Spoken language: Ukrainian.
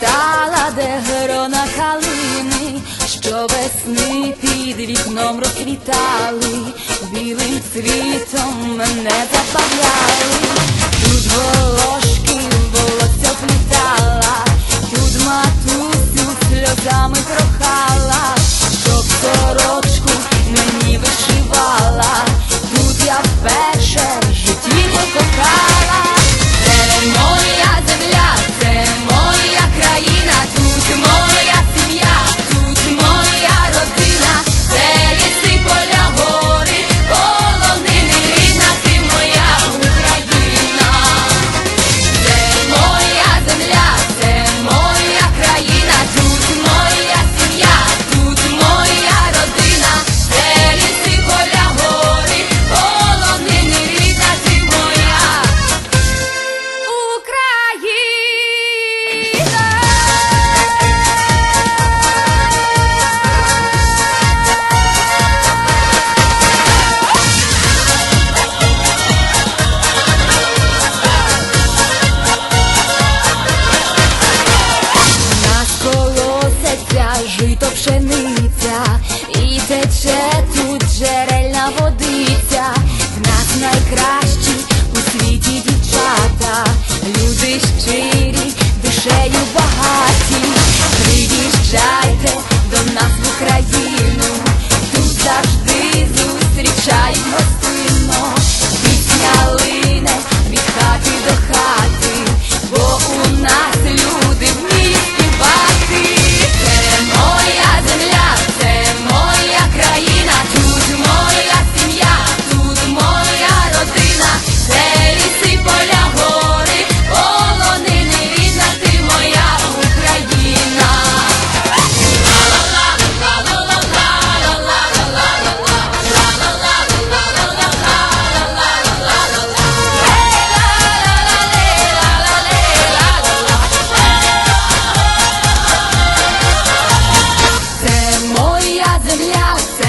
Питала, де грона калини, що весни під вікном розквітали, білим цвітом мене забавляли, тут голос. said, Genial